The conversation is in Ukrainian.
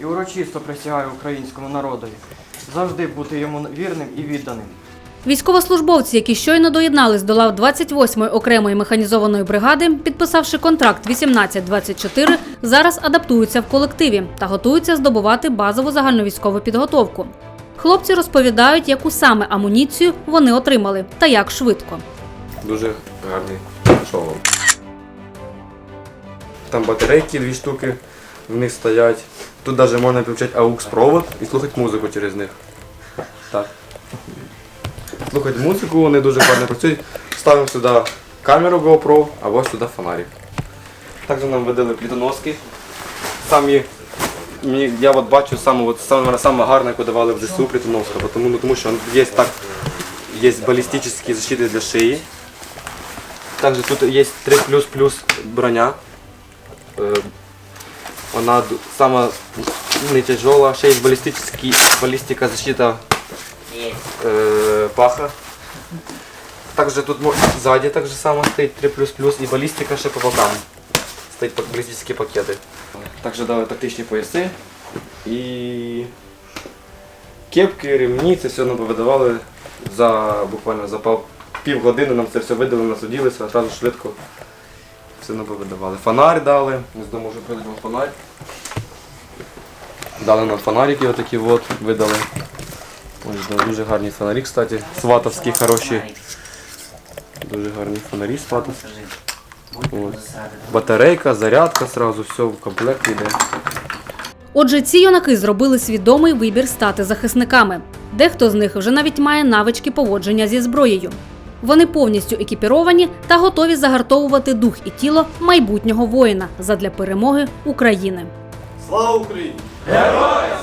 і урочисто присягаю українському народові завжди бути йому вірним і відданим. Військовослужбовці, які щойно доєднались до лав 28-ї окремої механізованої бригади, підписавши контракт 18-24, зараз адаптуються в колективі та готуються здобувати базову загальновійськову підготовку. Хлопці розповідають, яку саме амуніцію вони отримали та як швидко. Дуже гарний шолом. Там батарейки дві штуки в них стоять. Тут навіть можна підключати AUX провод і слухати музику через них. Так. Слухати музику, вони дуже гарно працюють. Ставимо сюди камеру GoPro, а ось сюди фонарик. Також нам видали плітоноски. Самі, я от бачу саме, от, саме, саме гарне, яку давали в ЗСУ плітоноска, тому, ну, тому що є так, є балістичні защити для шиї. Также тут есть 3 плюс плюс броня. Э, Она д- сама не тяжелая. Ще есть баллистический, баллистика защита э, паха. Также тут мо- сзади так же само стоит 3 плюс плюс и баллистика ще по бокам. Стоит пак- баллистические пакеты. Также дали тактичні пояси і кепки, ремні, це все нам повидавали за буквально за пав- півгодини нам це все видали, насудилися, одразу швидко все нам повидавали. Фонарь дали, не знаю, може прийдемо фонарь. Дали нам фонарики отакі от, видали. Ось дуже гарні фонарі, кстати. Сватовські хороші. Дуже гарні фонарі сватовські. От. Батарейка, зарядка сразу, все в комплекті йде. Отже, ці юнаки зробили свідомий вибір стати захисниками. Дехто з них вже навіть має навички поводження зі зброєю. Вони повністю екіпіровані та готові загартовувати дух і тіло майбутнього воїна задля перемоги України. Слава Україні! Героям